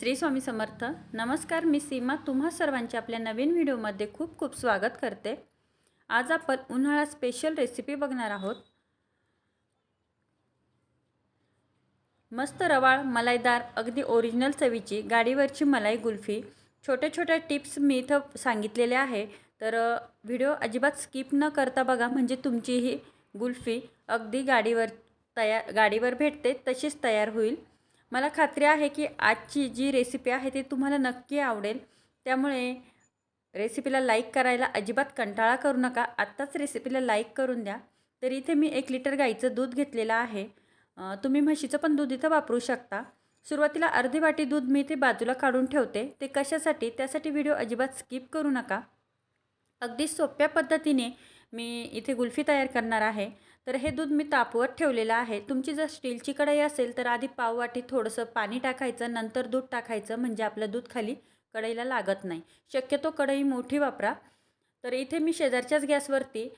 श्री स्वामी समर्थ नमस्कार मी सीमा तुम्हा सर्वांचे आपल्या नवीन व्हिडिओमध्ये खूप खूप स्वागत करते. आज आपण उन्हाळा स्पेशल रेसिपी बघणार आहोत. मस्त रवाळ मलाईदार अगदी ओरिजिनल चवीची गाडीवरची मलाई गुल्फी छोट्या छोट्या टिप्स मी इथं सांगितलेल्या आहे. तर व्हिडिओ अजिबात स्किप न करता बघा म्हणजे तुमची ही गुल्फी अगदी गाडीवर तयार गाडीवर भेटते तशीच तयार होईल. मला खात्री आहे की आजची जी रेसिपी आहे ती तुम्हाला नक्की आवडेल. त्यामुळे रेसिपीला लाईक करायला अजिबात कंटाळा करू नका. आत्ताच रेसिपीला लाईक करून द्या. तर इथे मी एक लिटर गाईचं दूध घेतलेलं आहे. तुम्ही म्हशीचं पण दूध इथं वापरू शकता. सुरुवातीला अर्धी वाटी दूध मी इथे बाजूला काढून ठेवते. ते कशासाठी? त्यासाठी व्हिडिओ अजिबात स्किप करू नका. अगदी सोप्या पद्धतीने मी इथे गुल्फी तयार करणार आहे. तर हे दूध मी तापवत ठेवलेलं आहे. तुमची जर स्टीलची कढई असेल तर आधी पाववाटी थोडंसं पाणी टाकायचं नंतर दूध टाकायचं म्हणजे आपलं दूध खाली कढईला लागत नाही. शक्यतो कढई मोठी वापरा. तर इथे मी शेजारच्याच गॅसवरती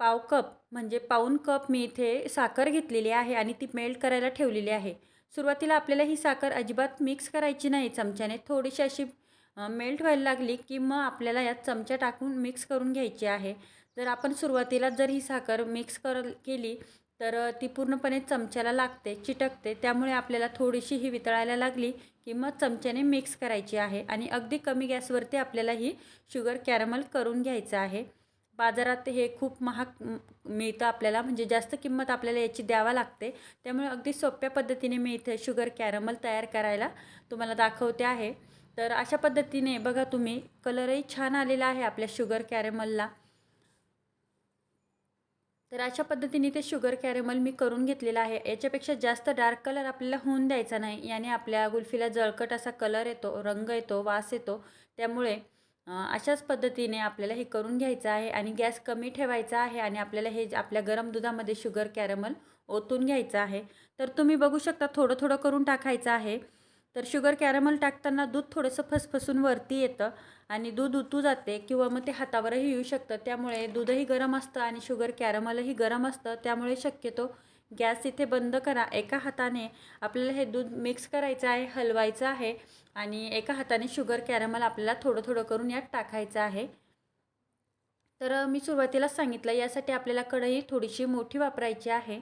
पाव कप म्हणजे पाऊन कप मी इथे साखर घेतलेली आहे आणि ती मेल्ट करायला ठेवलेली आहे. सुरुवातीला आपल्याला ही साखर अजिबात मिक्स करायची नाही चमच्याने. थोडीशी अशी मेल्ट व्हायला लागली की मग आपल्याला यात चमचा टाकून मिक्स करून घ्यायची आहे. जर आपण सुरुवातीला जर ही साखर मिक्स कर केली तर ती पूर्णपणे चमच्याला लागते चिटकते. त्यामुळे आपल्याला थोडीशी ही वितळायला लागली की मग चमच्याने मिक्स करायची आहे आणि अगदी कमी गॅसवरती आपल्याला ही शुगर कॅरमल करून घ्यायचं आहे. बाजारात हे खूप महाग मिळतं आपल्याला म्हणजे जास्त किंमत आपल्याला याची द्यावा लागते. त्यामुळे अगदी सोप्या पद्धतीने मी इथे शुगर कॅरमल तयार करायला तुम्हाला दाखवते आहे. तर अशा पद्धतीने बघा तुम्ही कलरही छान आलेला आहे आपल्या शुगर कॅरेमलला. तर अशा पद्धतीने ते शुगर कॅरेमल मी करून घेतलेला आहे. याच्यापेक्षा जास्त डार्क कलर आपल्याला होऊन द्यायचा नाही. याने आपल्या गुल्फीला जळकट असा कलर येतो रंग येतो वास येतो. त्यामुळे अशाच पद्धतीने आपल्याला हे करून घ्यायचं आहे आणि गॅस कमी ठेवायचा आहे आणि आपल्याला हे आपल्या गरम दुधामध्ये शुगर कॅरेमल ओतून घ्यायचं आहे. तर तुम्ही बघू शकता थोडं थोडं करून टाकायचं आहे. तर शुगर कॅरमल टाकताना दूध थोडंसं फसफसून वरती येतं आणि दूध उतू जाते किंवा मग ते हातावरही येऊ शकतं. त्यामुळे दूधही गरम असतं आणि शुगर कॅरमलही गरम असतं. त्यामुळे शक्यतो गॅस इथे बंद करा. एका हाताने आपल्याला हे दूध मिक्स करायचं आहे हलवायचं आहे आणि एका हाताने शुगर कॅरमल आपल्याला थोडं थोडं करून यात टाकायचं आहे. तर मी सुरुवातीलाच सांगितलं यासाठी आपल्याला कढई थोडीशी मोठी वापरायची आहे.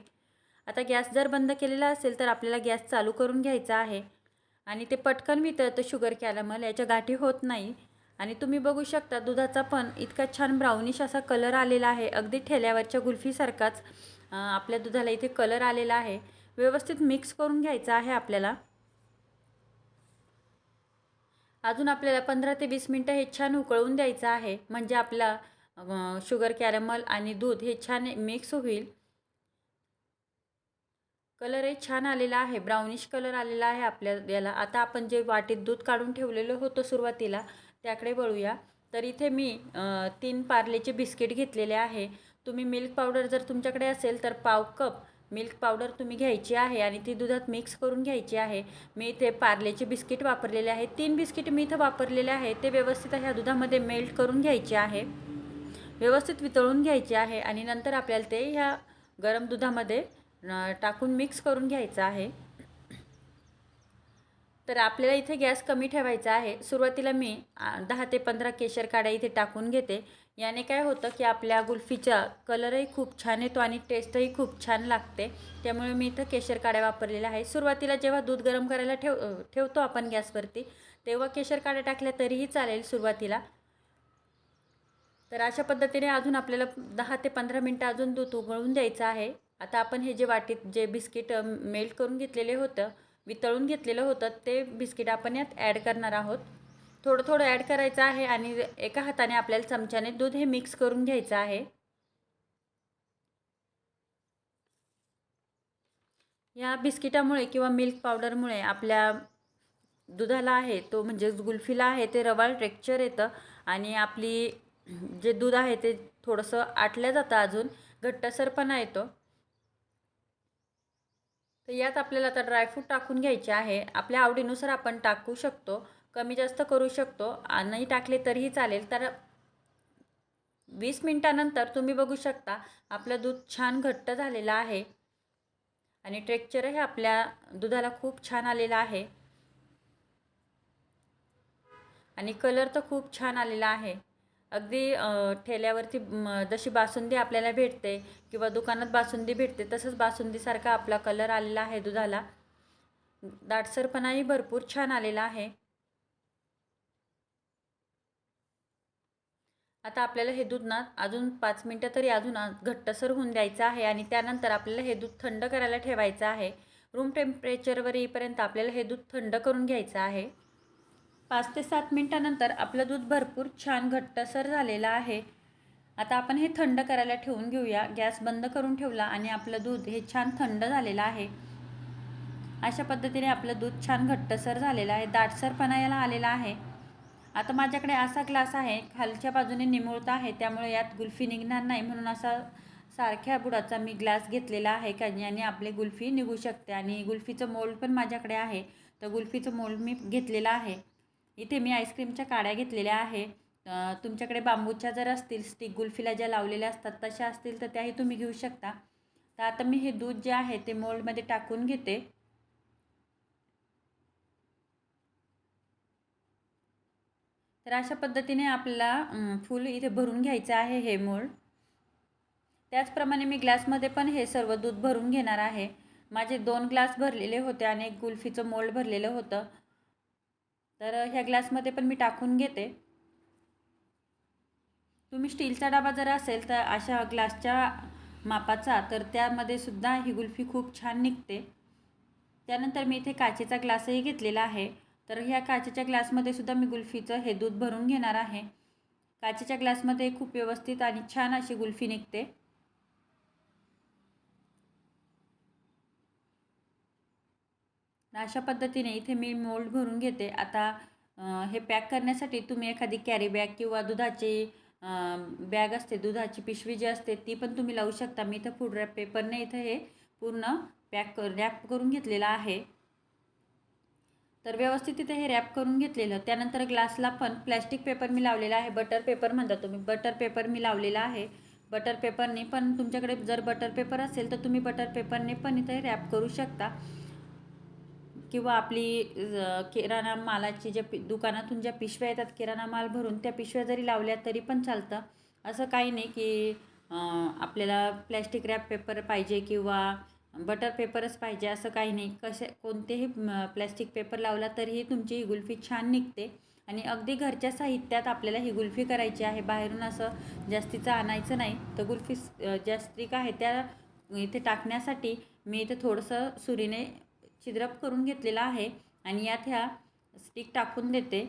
आता गॅस जर बंद केलेला असेल तर आपल्याला गॅस चालू करून घ्यायचा आहे. आणि ते पटकन वितळतं शुगर कॅरमल याच्या गाठी होत नाही. आणि तुम्ही बघू शकता दुधाचा पण इतका छान ब्राउनिश असा कलर आलेला आहे. अगदी ठेल्यावरच्या गुल्फीसारखाच आपल्या दुधाला इथे कलर आलेला आहे. व्यवस्थित मिक्स करून घ्यायचा आहे आपल्याला. अजून आपल्याला पंधरा ते वीस मिनटं हे छान उकळून द्यायचं आहे. म्हणजे आपला शुगर कॅरमल आणि दूध हे छान मिक्स होईल. कलरही छान आलेला आहे. ब्राउनिश कलर आलेला आहे आपल्या याला. आता आपण जे वाटीत दूध काढून ठेवलेलं होतं सुरुवातीला त्याकडे वळूया. तर इथे मी तीन पार्लेचे बिस्किट घेतलेले आहे. तुम्ही मिल्क पावडर जर तुमच्याकडे असेल तर पाव कप मिल्क पावडर तुम्ही घ्यायची आहे आणि ती दुधात मिक्स करून घ्यायची आहे. मी इथे पार्लेचे बिस्किट वापरलेले आहे. तीन बिस्किट मी इथं वापरलेले आहे ते व्यवस्थित ह्या दुधामध्ये मेल्ट करून घ्यायचे आहे. व्यवस्थित वितळून घ्यायचे आहे आणि नंतर आपल्याला ते ह्या गरम दुधामध्ये टाकून मिक्स करून घ्यायचं आहे. तर आपल्याला इथे गॅस कमी ठेवायचा आहे. सुरुवातीला मी दहा ते पंधरा केशर काड्या इथे टाकून घेते. याने काय होतं की आपल्या गुल्फीचा कलरही खूप छान येतो आणि टेस्टही खूप छान लागते. त्यामुळे मी इथं केशर काड्या वापरलेल्या आहे सुरुवातीला जेव्हा दूध गरम करायला ठेव ठेवतो आपण गॅसवरती तेव्हा केशर काड्या टाकल्या तरीही चालेल सुरुवातीला. तर अशा पद्धतीने अजून आपल्याला दहा ते पंधरा मिनटं अजून दूध उगळून द्यायचं आहे. आता आपण हे जे वाटीत जे बिस्किट मेल्ट करून घेतलेले होतं वितळून घेतलेलं होतं ते बिस्किट आपण यात ॲड करणार आहोत. थोडं थोडं ॲड करायचं आहे आणि एका हाताने आपल्याला चमच्याने दूध हे मिक्स करून घ्यायचं आहे. या बिस्किटामुळे किंवा मिल्क पावडरमुळे आपल्या दुधाला आहे तो म्हणजेच गुल्फीला आहे ते रवाळ टेक्चर येतं आणि आपली जे दूध आहे ते थोडंसं आटलं जातं अजून घट्टसरपणा येतो. तर यात आपल्याला आता ड्रायफ्रूट टाकून घ्यायचे आहे. आपल्या आवडीनुसार आपण टाकू शकतो. कमी जास्त करू शकतो. नाही टाकले तरीही चालेल. तर वीस मिनटानंतर तुम्ही बघू शकता आपलं दूध छान घट्ट झालेलं आहे. आणि ट्रेक्चरही आपल्या दुधाला खूप छान आलेलं आहे. आणि कलर तर खूप छान आलेला आहे. अगदी ठेल्यावरती जशी बासुंदी आपल्याला भेटते किंवा दुकानात बासुंदी भेटते तसंच बासुंदीसारखा आपला कलर आलेला आहे दुधाला. दाटसरपणाही भरपूर छान आलेला आहे. आता आपल्याला हे दूध ना अजून पाच मिनटं तरी अजून घट्टसर होऊन द्यायचं आहे आणि त्यानंतर आपल्याला हे दूध थंड करायला ठेवायचं आहे. रूम टेम्परेचरवर येईपर्यंत आपल्याला हे दूध थंड करून घ्यायचं आहे. पाच ते सात मिनटानंतर आपलं दूध भरपूर छान घट्टसर झालेलं आहे. आता आपण हे थंड करायला ठेवून घेऊया. गॅस बंद करून ठेवला आणि आपलं दूध हे छान थंड झालेलं आहे. अशा पद्धतीने आपलं दूध छान घट्टसर झालेलं आहे. दाटसरपणा याला आलेला आहे. आता माझ्याकडे असा ग्लास आहे. खालच्या बाजूने निमुळता आहे. त्यामुळे यात गुल्फी निघणार नाही. म्हणून असा सारख्या बुडाचा मी ग्लास घेतलेला आहे. का ज्याने आपले गुल्फी निघू शकते. आणि गुल्फीचं मोल्ड पण माझ्याकडे आहे. तर गुल्फीचं मोल्ड मी घेतलेलं आहे. इथे मी आईस्क्रीमच्या काड्या घेतलेल्या आहे. तुमच्याकडे बांबूच्या जर असतील स्टिक गुल्फीला ज्या लावलेल्या असतात तशा असतील तर त्याही तुम्ही घेऊ शकता. तर आता मी हे दूध जे आहे ते मोल्डमध्ये टाकून घेते. तर अशा पद्धतीने आपल्याला फूल इथे भरून घ्यायचं आहे हे मोल्ड. त्याचप्रमाणे मी ग्लासमध्ये पण हे सर्व दूध भरून घेणार आहे. माझे दोन ग्लास भरलेले होते आणि एक गुल्फीचं मोल्ड भरलेलं होतं. तर ह्या ग्लासमध्ये पण मी टाकून घेते. तुम्ही स्टीलचा डबा जर असेल तर अशा ग्लासच्या मापाचा तर त्यामध्ये सुद्धा ही गुल्फी खूप छान निघते. त्यानंतर मी इथे काचेचा ग्लासही घेतलेला आहे. तर ह्या काचेच्या ग्लासमध्ये सुद्धा मी गुल्फीचं हे दूध भरून घेणार आहे. काचेच्या ग्लासमध्ये खूप व्यवस्थित आणि छान अशी गुल्फी निघते. अशा पद्धतीने इथे मी मोल्ड भरून घेते. आता हे पॅक करण्यासाठी तुम्ही एखादी कॅरी बॅग किंवा दुधाची बॅग असते दुधाची पिशवी जी असते ती पण तुम्ही लावू शकता. मी इथं फूड रॅप पेपरने इथं हे पूर्ण पॅक रॅप करून घेतलेलं आहे. तर व्यवस्थित इथे हे रॅप करून घेतलेलं. त्यानंतर ग्लासला पण प्लॅस्टिक पेपर मी लावलेला आहे. बटर पेपर म्हणता तुम्ही. बटर पेपर मी लावलेला आहे. बटर पेपरने पण तुमच्याकडे जर बटर पेपर असेल तर तुम्ही बटर पेपरने पण इथे रॅप करू शकता. किंवा आपली किराणा मालाची ज्या पि दुकानातून ज्या पिशव्या येतात किराणा माल भरून त्या पिशव्या जरी लावल्या तरी पण चालतं. असं काही नाही की आपल्याला प्लॅस्टिक रॅप पेपर पाहिजे किंवा बटर पेपरच पाहिजे असं काही नाही. कसे कोणतेही प्लॅस्टिक पेपर लावला तरीही तुमची ही गुल्फी छान निघते. आणि अगदी घरच्या साहित्यात आपल्याला ही गुल्फी करायची आहे. बाहेरून असं जास्तीचं आणायचं नाही. तर गुल्फी ज्या स्त्रिका आहे त्या इथे टाकण्यासाठी मी इथे थोडंसं सुरीने छिद्रप करून घेतलेला आहे आणि यात ह्या स्टिक टाकून देते.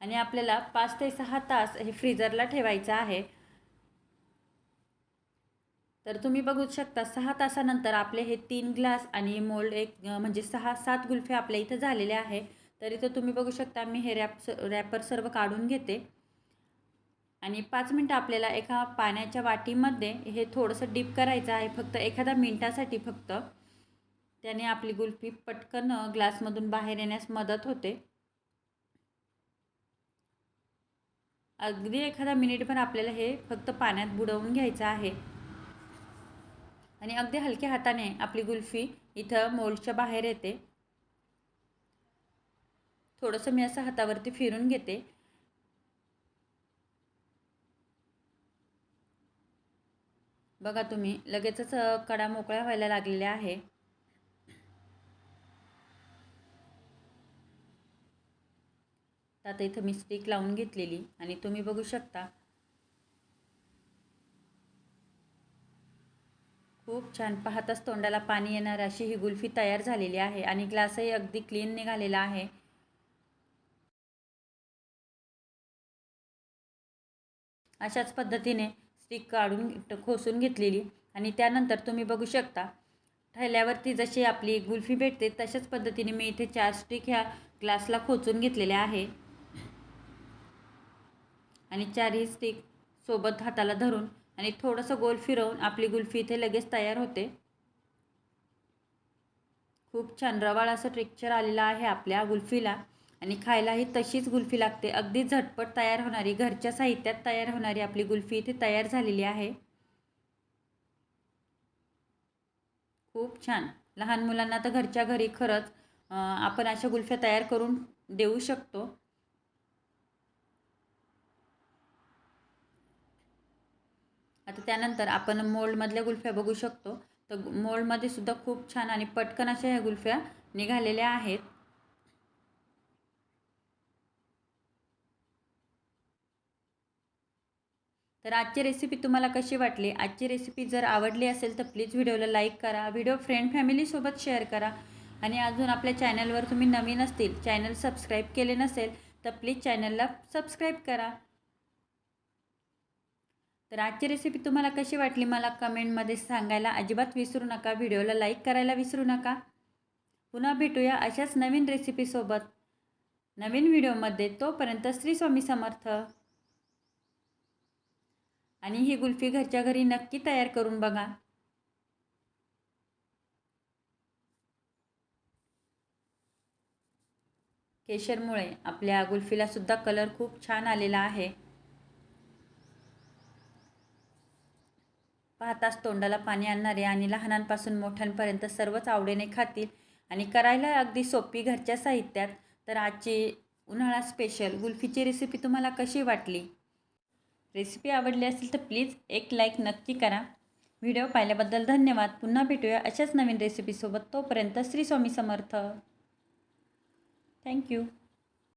आणि आपल्याला पाच ते सहा तास हे फ्रीजरला ठेवायचं आहे. तर तुम्ही बघू शकता सहा तासानंतर आपले हे तीन ग्लास आणि मोल्ड एक म्हणजे सहा सात गुल्फे आपल्या इथं झालेले आहे. तर इथं तुम्ही बघू शकता मी हे रॅप रॅपर सर्व काढून घेते. आणि पाच मिनटं आपल्याला एका पाण्याच्या वाटीमध्ये हे थोडंसं डीप करायचं आहे फक्त एखाद्या मिनटासाठी फक्त. त्याने आपली गुल्फी पटकन ग्लासमधून बाहेर येण्यास मदत होते. अगदी एखादा मिनिटभर आपल्याला हे फक्त पाण्यात बुडवून घ्यायचं आहे. आणि अगदी हलक्या हाताने आपली गुल्फी इथं मोल्डच्या बाहेर येते. थोडंसं मी असं हातावरती फिरून घेते. बघा तुम्ही लगेचच कडा मोकळ्या व्हायला लागलेल्या आहे. आता इथं मी स्टिक लावून घेतलेली आणि तुम्ही बघू शकता. खूप छान पाहताच तोंडाला पाणी येणार अशी ही गुल्फी तयार झालेली आहे आणि ग्लासही अगदी क्लीन निघालेला आहे. अशाच पद्धतीने स्टिक काढून खोसून घेतलेली आणि त्यानंतर तुम्ही बघू शकता. ठेल्यावरती जशी आपली गुल्फी भेटते तशाच पद्धतीने मी इथे चार स्टिक ह्या ग्लासला खोचून घेतलेल्या आहे. आणि चारही स्टिक सोबत हाताला धरून आणि थोडंसं गोल फिरवून आपली गुल्फी इथे लगेच तयार होते. खूप छान रवाळ असं टेक्चर आलेलं आहे आपल्या गुल्फीला आणि खायलाही तशीच गुल्फी लागते. अगदी झटपट तयार होणारी घरच्या साहित्यात तयार होणारी आपली गुल्फी इथे तयार झालेली आहे. खूप छान. लहान मुलांना तर घरच्या घरी खरंच आपण अशा गुल्फ्या तयार करून देऊ शकतो. आता त्यानंतर आपण मोल्डमधल्या गुल्फ्या बघू शकतो. तर मोल्डमध्ये सुद्धा खूप छान आणि पटकन अशा ह्या गुल्फ्या निघालेल्या आहेत. तर आजची रेसिपी तुम्हाला कशी वाटली? आजची रेसिपी जर आवडली असेल तर प्लीज व्हिडिओला लाईक करा. व्हिडिओ फ्रेंड फॅमिलीसोबत शेअर करा. आणि अजून आपल्या चॅनलवर तुम्ही नवीन असतील चॅनल सबस्क्राईब केले नसेल तर प्लीज चॅनलला सबस्क्राईब करा. तर आजची रेसिपी तुम्हाला कशी वाटली मला कमेंटमध्ये सांगायला अजिबात विसरू नका. व्हिडिओला लाईक करायला विसरू नका. पुन्हा भेटूया अशाच नवीन रेसिपीसोबत नवीन व्हिडिओमध्ये तोपर्यंत श्री स्वामी समर्थ. आणि ही गुल्फी घरच्या घरी नक्की तयार करून बघा. केशरमुळे आपल्या गुल्फीला सुद्धा कलर खूप छान आलेला आहे. पाहताच तोंडाला पाणी आणणारे आणि लहानांपासून मोठ्यांपर्यंत सर्वच आवडीने खातील आणि करायला अगदी सोपी घरच्या साहित्यात. तर आजची उन्हाळा स्पेशल गुल्फीची रेसिपी तुम्हाला कशी वाटली? रेसिपी आवडली असेल तर प्लीज एक लाईक नक्की करा. व्हिडिओ पाहिल्याबद्दल धन्यवाद. पुन्हा भेटूया अशाच नवीन रेसिपीसोबत तोपर्यंत श्री स्वामी समर्थ. थँक्यू